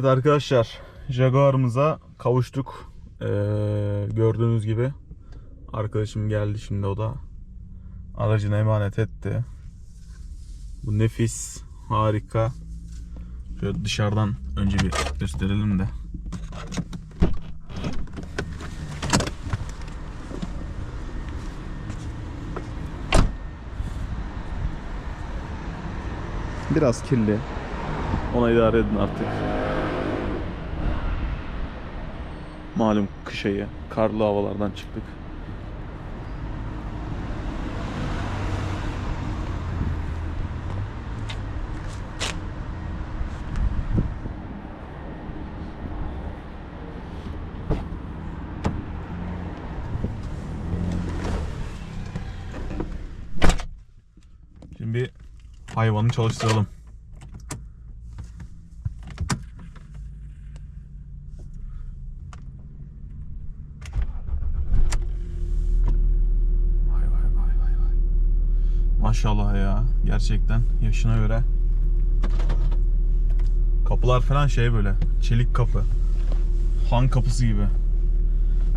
Evet arkadaşlar Jaguar'ımıza kavuştuk. Ee, gördüğünüz gibi arkadaşım geldi şimdi o da aracını emanet etti. Bu nefis, harika. Şöyle dışarıdan önce bir gösterelim de. Biraz kirli. Ona idare edin artık. Malum kış ayı. Karlı havalardan çıktık. Şimdi bir hayvanı çalıştıralım. Vay vay vay vay vay. Maşallah ya. Gerçekten yaşına göre. Kapılar falan şey böyle. Çelik kapı. Han kapısı gibi.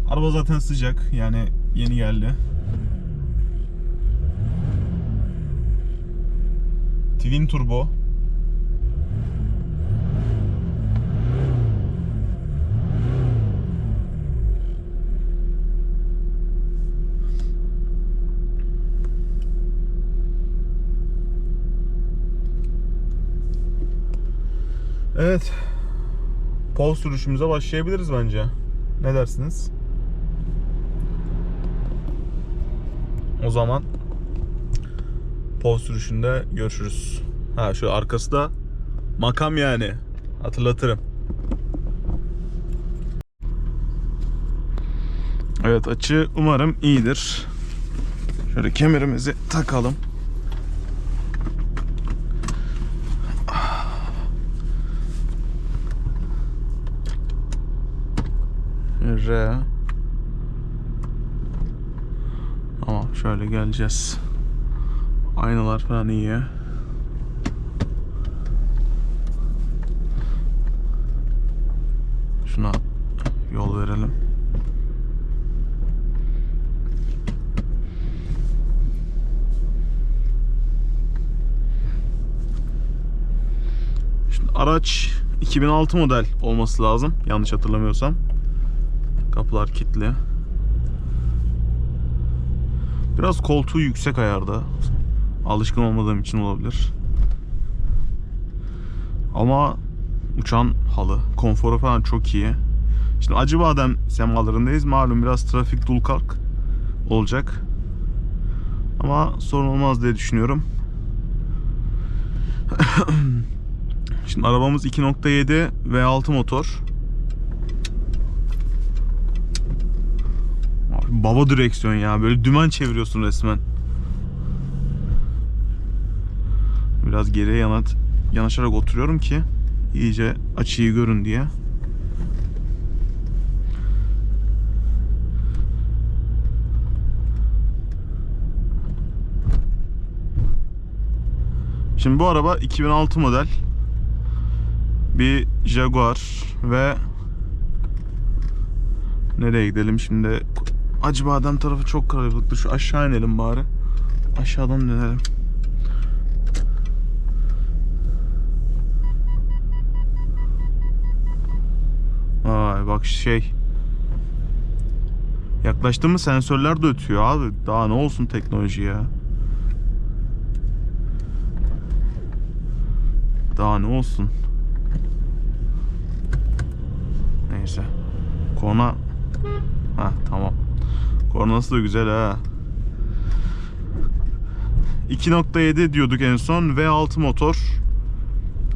Araba zaten sıcak. Yani yeni geldi. Twin turbo. Evet. Pol sürüşümüze başlayabiliriz bence. Ne dersiniz? O zaman pol sürüşünde görüşürüz. Ha şu arkası da makam yani. Hatırlatırım. Evet açı umarım iyidir. Şöyle kemerimizi takalım. R Tamam şöyle geleceğiz. Aynalar falan iyi. Şuna yol verelim. Şimdi araç 2006 model olması lazım. Yanlış hatırlamıyorsam. Kapılar kilitli. Biraz koltuğu yüksek ayarda. Alışkın olmadığım için olabilir. Ama uçan halı. Konforu falan çok iyi. Şimdi Acıbadem semalarındayız. Malum biraz trafik dul kalk olacak. Ama sorun olmaz diye düşünüyorum. Şimdi arabamız 2.7 V6 motor. Abi baba direksiyon ya. Böyle dümen çeviriyorsun resmen. Biraz geriye yanat, yanaşarak oturuyorum ki iyice açıyı görün diye. Şimdi bu araba 2006 model. Bir Jaguar ve nereye gidelim şimdi? Acıbadem tarafı çok kalabalıktır. Şu aşağı inelim bari. Aşağıdan dönelim. Vay bak şey. Yaklaştı mı sensörler de ötüyor abi. Daha ne olsun teknoloji ya. Daha ne olsun. Neyse. Korna Ha tamam. Kornası da güzel ha. 2.7 diyorduk en son. V6 motor.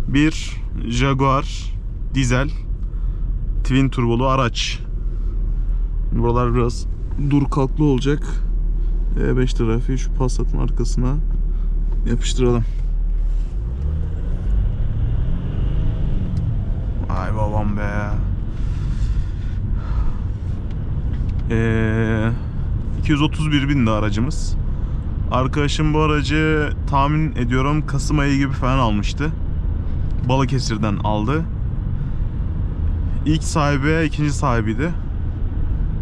Bir Jaguar dizel twin turbolu araç. Buralar biraz dur kalklı olacak. E5 trafiği şu Passat'ın arkasına yapıştıralım. Ay babam be. Ee, 231 bindi aracımız. Arkadaşım bu aracı tahmin ediyorum Kasım ayı gibi falan almıştı. Balıkesir'den aldı. ilk sahibi ikinci sahibiydi.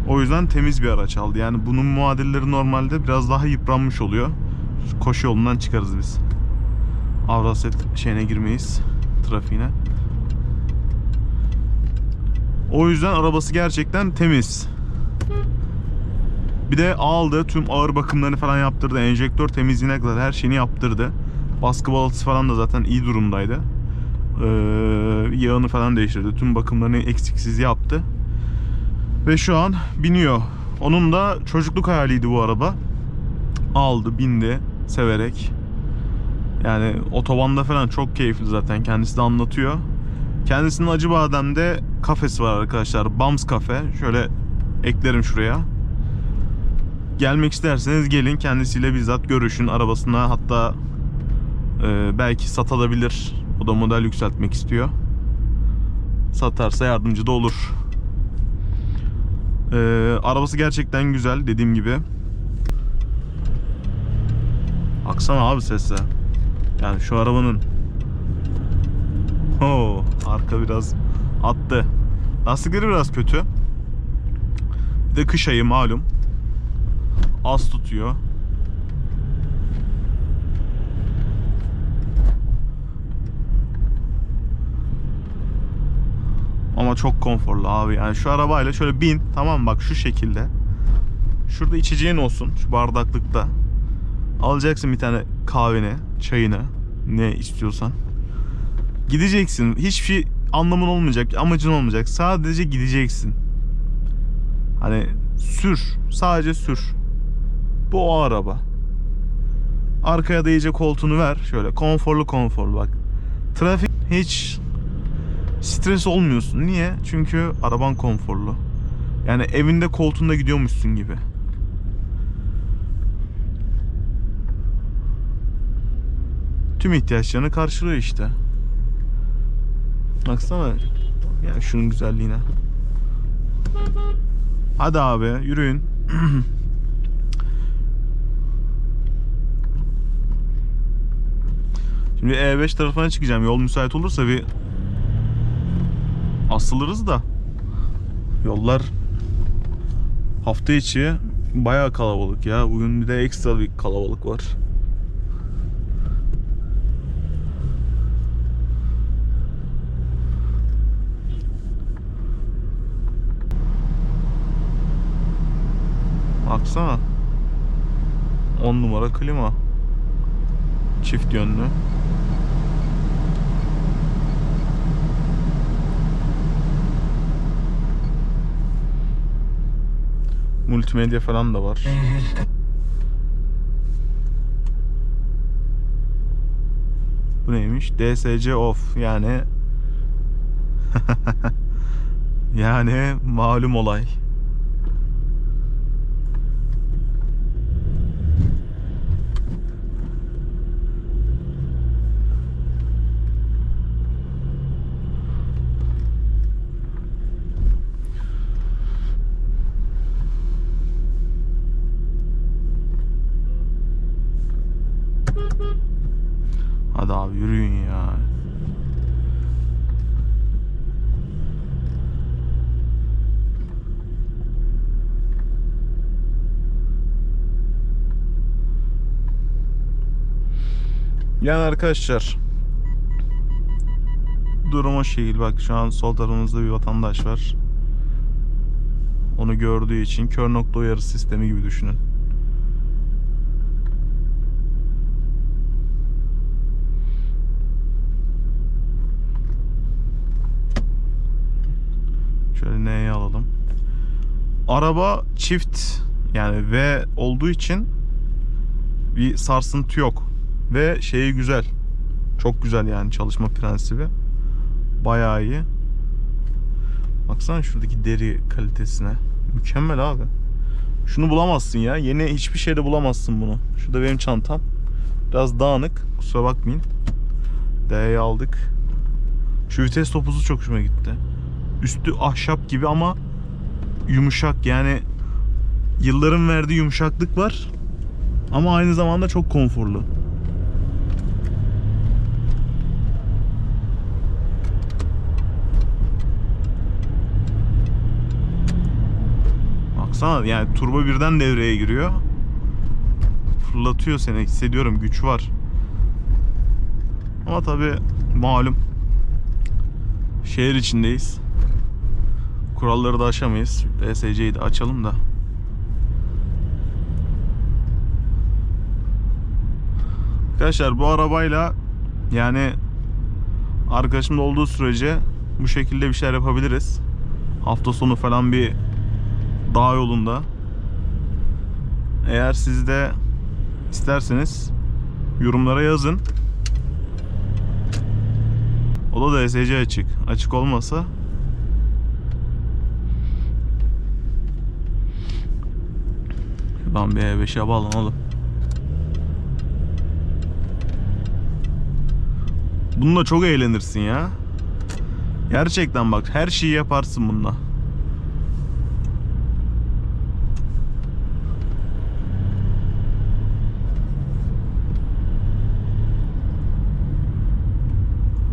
O yüzden temiz bir araç aldı. Yani bunun muadilleri normalde biraz daha yıpranmış oluyor. Koşu yolundan çıkarız biz. Avraset şeyine girmeyiz. Trafiğine. O yüzden arabası gerçekten temiz. Bir de aldı tüm ağır bakımlarını falan yaptırdı. Enjektör temizliğine kadar her şeyini yaptırdı. Baskı balатası falan da zaten iyi durumdaydı. Ee, yağını falan değiştirdi. Tüm bakımlarını eksiksiz yaptı. Ve şu an biniyor. Onun da çocukluk hayaliydi bu araba. Aldı, bindi severek. Yani otobanda falan çok keyifli zaten. Kendisi de anlatıyor. Kendisinin Acıbadem'de kafesi var arkadaşlar. Bams Kafe. Şöyle eklerim şuraya. Gelmek isterseniz gelin kendisiyle bizzat görüşün. Arabasına hatta e, belki satabilir. O da model yükseltmek istiyor. Satarsa yardımcı da olur. E, arabası gerçekten güzel dediğim gibi. Baksana abi sese. Yani şu arabanın Oo, arka biraz attı. Lastikleri biraz kötü. Bir de kış ayı malum. Az tutuyor. Ama çok konforlu abi. Yani şu arabayla şöyle bin tamam bak şu şekilde. Şurada içeceğin olsun şu bardaklıkta. Alacaksın bir tane kahveni, çayını, ne istiyorsan. Gideceksin. Hiçbir şey anlamın olmayacak, amacın olmayacak. Sadece gideceksin. Hani sür, sadece sür. Bu o araba. Arkaya da iyice koltuğunu ver. Şöyle konforlu konforlu bak. Trafik hiç stres olmuyorsun. Niye? Çünkü araban konforlu. Yani evinde koltuğunda gidiyormuşsun gibi. Tüm ihtiyaçlarını karşılıyor işte. Baksana. Ya şunun güzelliğine. Hadi abi yürüyün. Şimdi E5 tarafına çıkacağım. Yol müsait olursa bir asılırız da. Yollar hafta içi bayağı kalabalık ya. Bugün bir de ekstra bir kalabalık var. Baksana. 10 numara klima. Çift yönlü. Multimedya falan da var. Bu neymiş? DSC off yani yani malum olay. Hadi abi yürüyün ya. Yani arkadaşlar durum o. Bak şu an sol tarafımızda bir vatandaş var. Onu gördüğü için kör nokta uyarı sistemi gibi düşünün. Şöyle N'ye alalım. Araba çift yani V olduğu için bir sarsıntı yok. Ve şeyi güzel. Çok güzel yani çalışma prensibi. Bayağı iyi. Baksana şuradaki deri kalitesine. Mükemmel abi. Şunu bulamazsın ya. Yeni hiçbir şeyde bulamazsın bunu. Şurada benim çantam. Biraz dağınık. Kusura bakmayın. D'yi aldık. Şu vites topuzu çok hoşuma gitti. Üstü ahşap gibi ama yumuşak yani yılların verdiği yumuşaklık var. Ama aynı zamanda çok konforlu. Baksana yani turbo birden devreye giriyor. Fırlatıyor seni hissediyorum güç var. Ama tabi malum şehir içindeyiz. Kuralları da aşamayız. DSC'yi de açalım da. Arkadaşlar bu arabayla yani arkadaşımda olduğu sürece bu şekilde bir şeyler yapabiliriz. Hafta sonu falan bir dağ yolunda. Eğer siz de isterseniz yorumlara yazın. O da DSC açık. Açık olmasa Şuradan bir E5'e bağlanalım. Bununla çok eğlenirsin ya. Gerçekten bak her şeyi yaparsın bununla.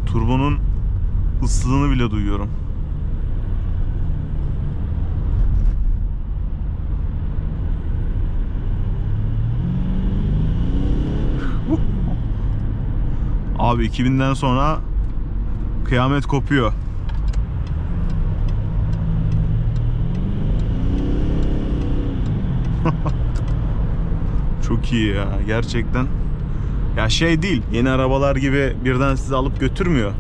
Turbonun ıslığını bile duyuyorum. Abi 2000'den sonra kıyamet kopuyor. Çok iyi ya gerçekten. Ya şey değil yeni arabalar gibi birden sizi alıp götürmüyor.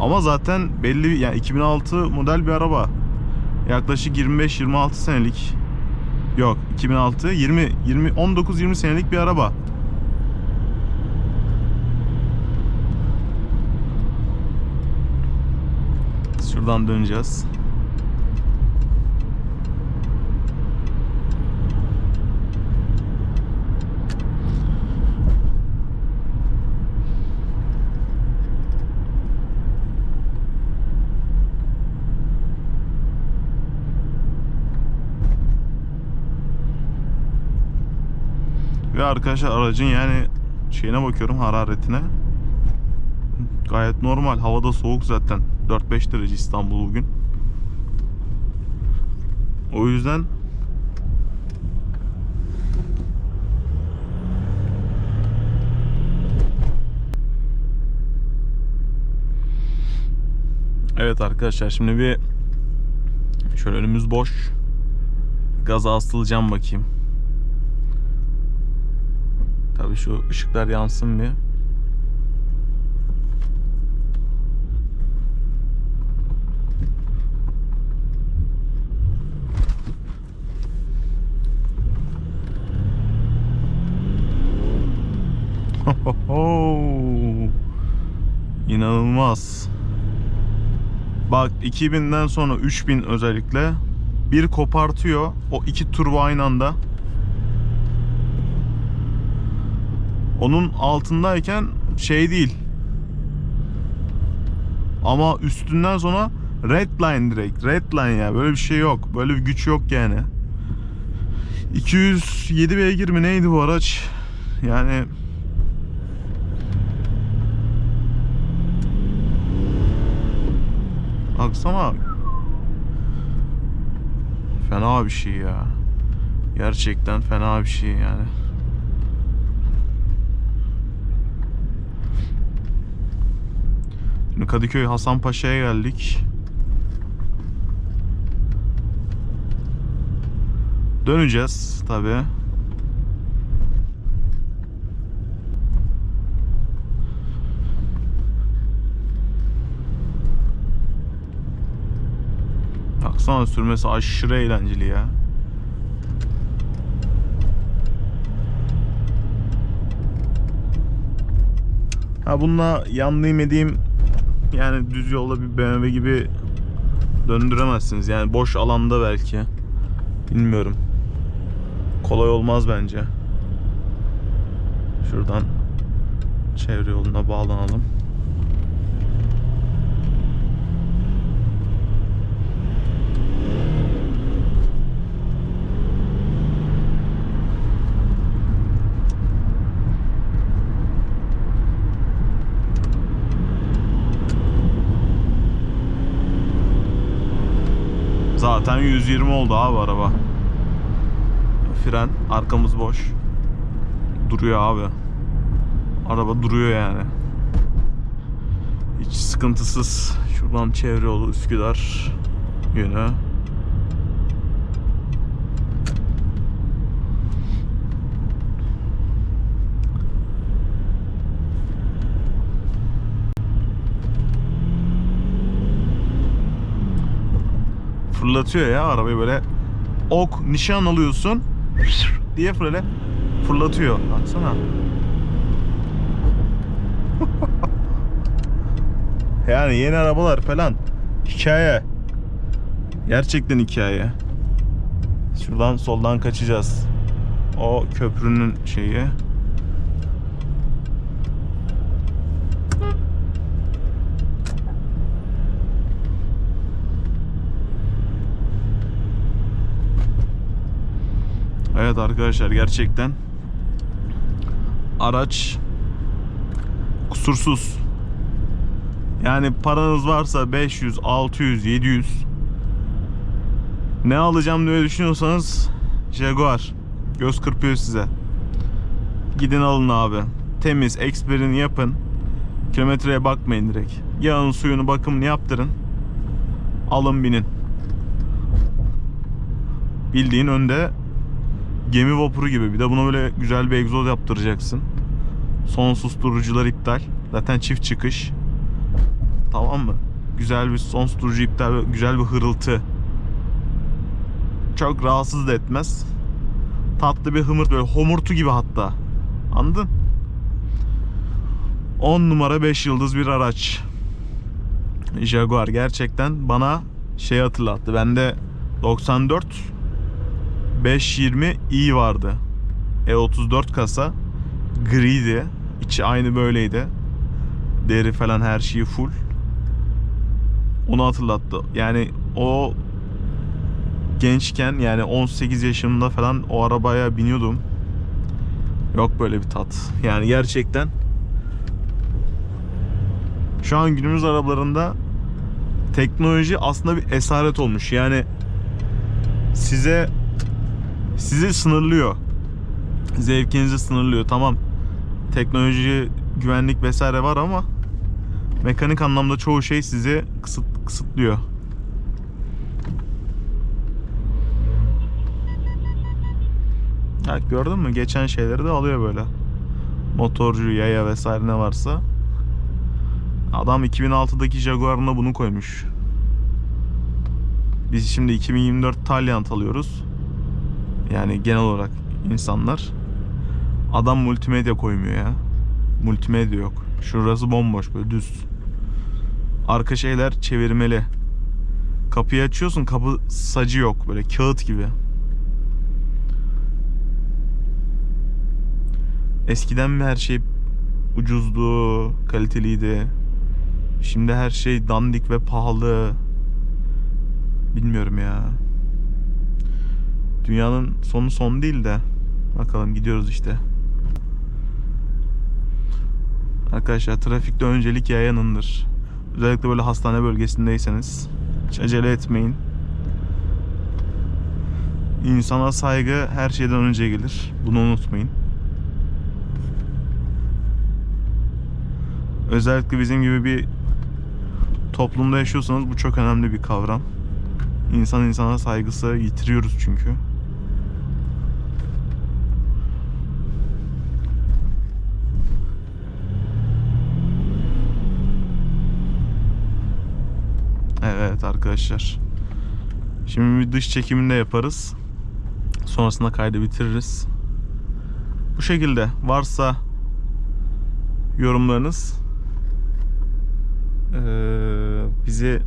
Ama zaten belli yani 2006 model bir araba. Yaklaşık 25-26 senelik Yok 2006 20 20 19 20 senelik bir araba. Şuradan döneceğiz. Ve arkadaşlar aracın yani şeyine bakıyorum hararetine. Gayet normal. Havada soğuk zaten. 4-5 derece İstanbul bugün. O yüzden Evet arkadaşlar şimdi bir şöyle önümüz boş. Gaza asılacağım bakayım. Tabii şu ışıklar yansın bir. İnanılmaz. Bak 2000'den sonra 3000 özellikle bir kopartıyor o iki turbo aynı anda. Onun altındayken şey değil. Ama üstünden sonra redline direkt. Redline ya böyle bir şey yok. Böyle bir güç yok yani. 207 beygir mi neydi bu araç? Yani Baksana. Fena bir şey ya. Gerçekten fena bir şey yani. Şimdi Kadıköy Hasanpaşa'ya geldik. Döneceğiz tabi. Baksana sürmesi aşırı eğlenceli ya. Ha bununla yanlayayım edeyim yani düz yolda bir BMW gibi döndüremezsiniz. Yani boş alanda belki. Bilmiyorum. Kolay olmaz bence. Şuradan çevre yoluna bağlanalım. Zaten 120 oldu abi araba. Fren arkamız boş. Duruyor abi. Araba duruyor yani. Hiç sıkıntısız. Şuradan çevre yolu Üsküdar yönü. Fırlatıyor ya arabayı böyle ok nişan alıyorsun diye böyle fırlatıyor. Baksana. yani yeni arabalar falan hikaye. Gerçekten hikaye. Şuradan soldan kaçacağız. O köprünün şeyi. Evet arkadaşlar gerçekten araç kusursuz. Yani paranız varsa 500, 600, 700 ne alacağım diye düşünüyorsanız Jaguar göz kırpıyor size. Gidin alın abi. Temiz, eksperini yapın. Kilometreye bakmayın direkt. Yağın suyunu bakımını yaptırın. Alın binin. Bildiğin önde gemi vapuru gibi. Bir de buna böyle güzel bir egzoz yaptıracaksın. Son susturucular iptal. Zaten çift çıkış. Tamam mı? Güzel bir son susturucu iptal. Güzel bir hırıltı. Çok rahatsız da etmez. Tatlı bir hımır böyle homurtu gibi hatta. Anladın? 10 numara 5 yıldız bir araç. Jaguar gerçekten bana şey hatırlattı. Bende 94 520 i vardı. E34 kasa. Griydi. İçi aynı böyleydi. Deri falan her şeyi full. Onu hatırlattı. Yani o gençken yani 18 yaşımda falan o arabaya biniyordum. Yok böyle bir tat. Yani gerçekten şu an günümüz arabalarında teknoloji aslında bir esaret olmuş. Yani size sizi sınırlıyor. Zevkinizi sınırlıyor. Tamam. Teknoloji, güvenlik vesaire var ama mekanik anlamda çoğu şey sizi kısıt, kısıtlıyor. Ya gördün mü? Geçen şeyleri de alıyor böyle. Motorcu, yaya vesaire ne varsa. Adam 2006'daki Jaguar'ına bunu koymuş. Biz şimdi 2024 Taliant alıyoruz. Yani genel olarak insanlar. Adam multimedya koymuyor ya. Multimedya yok. Şurası bomboş böyle düz. Arka şeyler çevirmeli. Kapıyı açıyorsun kapı sacı yok böyle kağıt gibi. Eskiden mi her şey ucuzdu, kaliteliydi? Şimdi her şey dandik ve pahalı. Bilmiyorum ya. Dünyanın sonu son değil de. Bakalım gidiyoruz işte. Arkadaşlar trafikte öncelik yayanındır. Özellikle böyle hastane bölgesindeyseniz hiç acele etmeyin. İnsana saygı her şeyden önce gelir. Bunu unutmayın. Özellikle bizim gibi bir toplumda yaşıyorsanız bu çok önemli bir kavram. İnsan insana saygısı yitiriyoruz çünkü. Arkadaşlar. Şimdi bir dış çekimini de yaparız. Sonrasında kaydı bitiririz. Bu şekilde varsa yorumlarınız bizi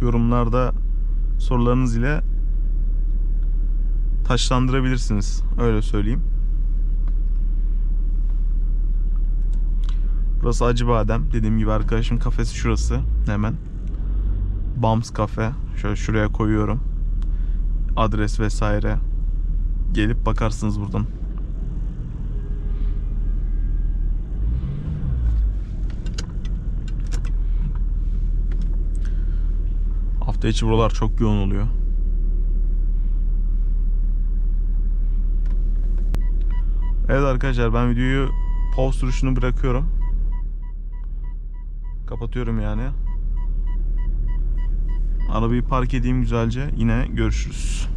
yorumlarda sorularınız ile taşlandırabilirsiniz. Öyle söyleyeyim. Burası Acıbadem. Dediğim gibi arkadaşım kafesi şurası. Hemen. Bams Cafe. Şöyle şuraya koyuyorum. Adres vesaire. Gelip bakarsınız buradan. Hafta içi buralar çok yoğun oluyor. Evet arkadaşlar ben videoyu pause duruşunu bırakıyorum. Kapatıyorum yani. Arabayı park edeyim güzelce. Yine görüşürüz.